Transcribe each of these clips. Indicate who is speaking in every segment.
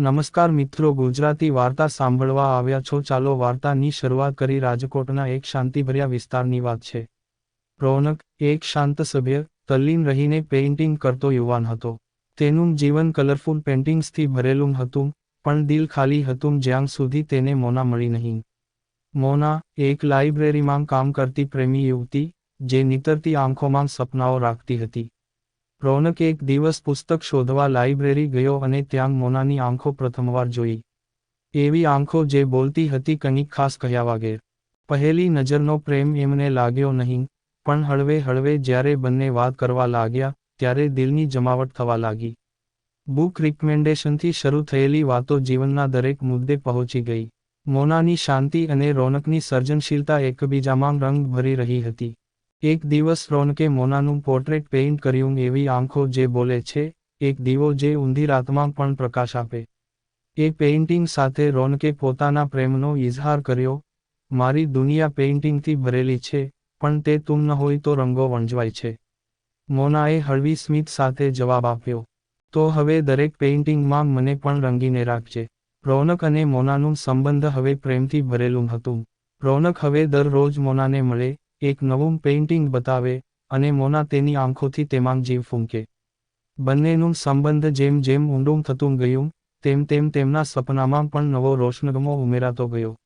Speaker 1: નમસ્કાર મિત્રો, ગુજરાતી વાર્તા સાંભળવા આવ્યા છો. ચાલો વાર્તાની શરૂઆત કરી. રાજકોટના એક શાંતિભર્યા વિસ્તારની વાત છે. રોનક, એક શાંત સભ્ય, તલ્લીન રહીને પેઇન્ટિંગ કરતો યુવાન હતો. તેનું જીવન કલરફુલ પેઇન્ટિંગ્સથી ભરેલું હતું, પણ દિલ ખાલી હતું. જ્યાં સુધી તેને મોના મળી નહીં. મોના, એક લાઇબ્રેરીમાં કામ કરતી પ્રેમી યુવતી, જે નીતરતી આંખોમાં સપનાઓ રાખતી હતી. રોનક એક દિવસ પુસ્તક શોધવા લાઇબ્રેરી ગયો અને ત્યાં મોનાની આંખો પ્રથમવાર જોઈ. એવી આંખો જે બોલતી હતી કંઈક ખાસ કહ્યા વગેર. પહેલી નજરનો પ્રેમ એમને લાગ્યો નહીં, પણ હળવે હળવે જ્યારે બંને વાત કરવા લાગ્યા, ત્યારે દિલની જમાવટ થવા લાગી. બુક રિકમેન્ડેશનથી શરૂ થયેલી વાતો જીવનના દરેક મુદ્દે પહોંચી ગઈ. મોનાની શાંતિ અને રોનકની સર્જનશીલતા એકબીજામાં રંગ ભરી રહી હતી. એક દિવસ રોનકે મોનાનું પોર્ટ્રેટ પેઇન્ટ કર્યું એવી આંખો જે બોલે છે, એક દીવો જે ઊંધી રાતમાં પણ પ્રકાશ આપે. એ પેઇન્ટિંગ સાથે રોનકે પોતાના પ્રેમનો ઇઝહાર કર્યો, મારી દુનિયા પેઇન્ટિંગથી ભરેલી છે, પણ તે તું ન હોય તો રંગો વંજવાય છે. મોનાએ હળવી સ્મિત સાથે જવાબ આપ્યો, તો હવે દરેક પેઇન્ટિંગમાં મને પણ રંગીને રાખજે. રોનક અને મોનાનું સંબંધ હવે પ્રેમથી ભરેલું હતું. રોનક હવે દરરોજ મોનાને મળે એક નવું પેઇન્ટિંગ બતાવે અને મોના તેની આંખોથી તેમાં જીવ ફૂંકે. બંનેનું સંબંધ જેમ જેમ ઊંડું થતું ગયું, તેમ તેમ તેમના સપનામાં પણ નવો રોશનગમો ઉમેરાતો ગયો.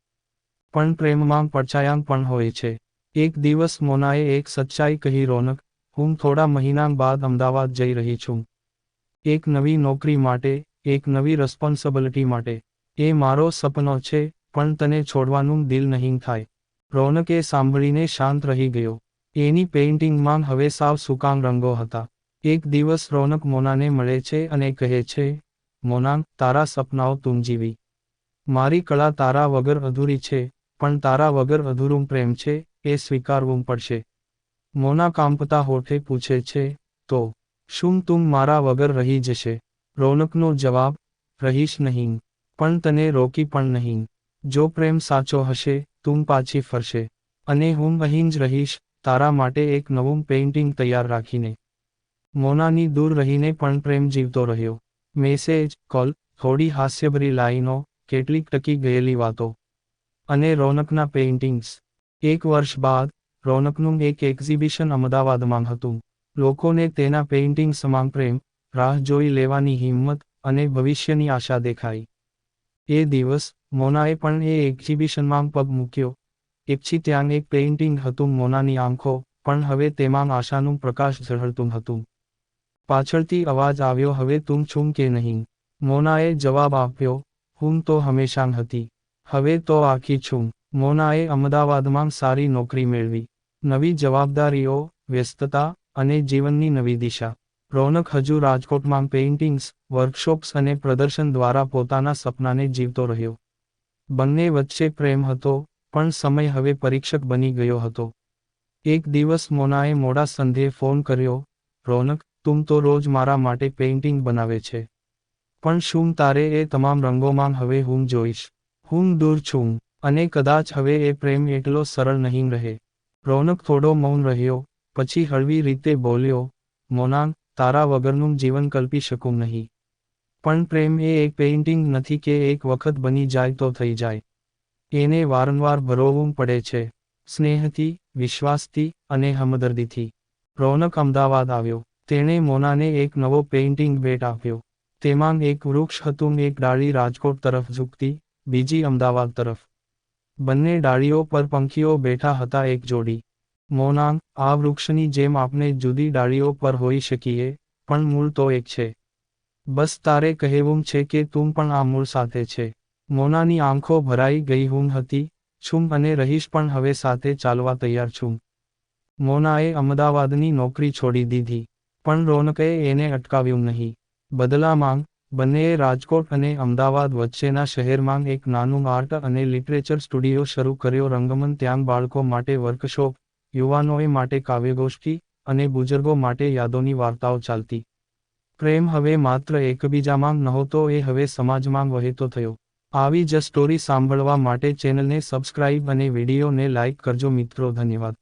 Speaker 1: પણ પ્રેમમાં પડછાયાંક પણ હોય છે. એક દિવસ મોનાએ એક સચ્ચાઈ કહી, રોનક, હું થોડા મહિના બાદ અમદાવાદ જઈ રહી છું. એક નવી નોકરી માટે, એક નવી રિસ્પોન્સિબિલિટી માટે. એ મારો સપનો છે, પણ તને છોડવાનું દિલ નહીં થાય. રોનકે સાંભળીને શાંત રહી ગયો. એની પેઇન્ટિંગમાં હવે સાવ સુકાંગ રંગો હતા. એક દિવસ રોનક મોનાને મળે છે અને કહે છે મોનાંગ તારા સપનાઓ તું જીવી. મારી કળા તારા વગર અધૂરી છે, પણ તારા વગર અધૂરું પ્રેમ છે, એ સ્વીકારવું પડશે. મોના કાંપતા હોઠે પૂછે છે, તો, શું તું મારા વગર રહી જશે? રોનકનો જવાબ, રહીશ નહીં, પણ તને રોકી પણ નહીં. જો પ્રેમ સાચો હશે તું પાછી ફરશે. અને હું અહીં જ રહીશ, તારા માટે એક નવું પેઇન્ટિંગ તૈયાર રાખીને. મોનાની દૂર રહીને પણ પ્રેમ જીવતો રહ્યો. મેસેજ કોલ થોડી હાસ્યભરી લાઈનો, કેટલીક ટકી ગયેલી વાતો. અને રોનકના પેઇન્ટિંગ્સ એક વર્ષ બાદ, રોનકનું એક એક્ઝિબિશન અમદાવાદમાં હતું. લોકોને તેના પેઇન્ટિંગ સમાન પ્રેમ, રાહ જોઈ લેવાની હિંમત અને ભવિષ્યની આશા દેખાઈ. એ દિવસ મોનાએ પણ એ એક્ઝિબિશનમાં પગ મૂક્યો. એકછી ત્યાં એક પેઇન્ટિંગ હતું મોનાની આંખો, પણ હવે તેમાં આશાનું પ્રકાશ ઝળહળતું હતું. પાછળથી અવાજ આવ્યો, હવે તું છું કે નહીં? મોનાએ જવાબ આપ્યો, હું તો હંમેશા હતી. હવે તો આખી છું. મોનાએ અમદાવાદમાં સારી નોકરી મેળવી. નવી જવાબદારીઓ, વ્યસ્તતા અને જીવનની નવી દિશા. રોનક હજુ રાજકોટમાં પેઇન્ટિંગ્સ વર્કશોપ્સ અને પ્રદર્શન દ્વારા પોતાના સપનાને જીવતો રહ્યો. બંને વચ્ચે પ્રેમ હતો, પણ સમય હવે પરીક્ષક બની ગયો હતો. એક દિવસ મોનાએ મોડા સંધ્યે ફોન કર્યો, રોનક, તું તો રોજ મારા માટે પેઇન્ટિંગ બનાવે છે. પણ શું તારે એ તમામ રંગોમાં હવે હું જોઈશ? હું દૂર છું, અને કદાચ હવે એ પ્રેમ એટલો સરળ નહીં રહે. રોનક થોડો મૌન રહ્યો, પછી હળવી રીતે બોલ્યો મોનાંગ તારા વગરનું જીવન કલ્પી શકું નહીં. પણ પ્રેમ એ એક પેઇન્ટિંગ નથી કે એક વખત બની જાય તો થઈ જાય. એને વારંવાર ભરોવવું પડે છે. સ્નેહથી, વિશ્વાસથી અને હમદર્દીથી. રોનક અમદાવાદ આવ્યો. તેણે મોનાને એક નવો પેઇન્ટિંગ ભેટ આપ્યો. તેમાં એક વૃક્ષ હતું, એક ડાળી રાજકોટ તરફ ઝૂકતી, બીજી અમદાવાદ તરફ. બંને ડાળીઓ પર પંખીઓ બેઠા હતા, એક જોડી. મોનાંગ આ વૃક્ષની જેમ આપણે જુદી ડાળીઓ પર હોઈ શકીએ, પણ મૂળ તો એક છે. બસ તારે કહેવું છે કે તું પણ આ મૂળ સાથે છે. મોનાની આંખો ભરાઈ ગઈ હું હતી, છું અને રહીશ પણ હવે સાથે ચાલવા તૈયાર છું. મોનાએ અમદાવાદની નોકરી છોડી દીધી, પણ રોનકે એને અટકાવ્યું નહીં. બદલામાં બંનેએ રાજકોટ અને અમદાવાદ વચ્ચેના શહેરમાં એક નાનું આર્ટ અને લિટરેચર સ્ટુડિયો શરૂ કર્યો. રંગમન ત્યાં બાળકો માટે વર્કશોપ યુવાનોએ માટે કાવ્યગોષ્ઠી અને બુજુર્ગો માટે યાદોની વાર્તાઓ ચાલતી. પ્રેમ હવે માત્ર એકબીજામાં નહોતો, એ હવે સમાજમાં વહેતો થયો. આવી જ સ્ટોરી સાંભળવા માટે ચેનલને સબસ્ક્રાઇબ અને વિડીયોને લાઇક કરજો મિત્રો, ધન્યવાદ.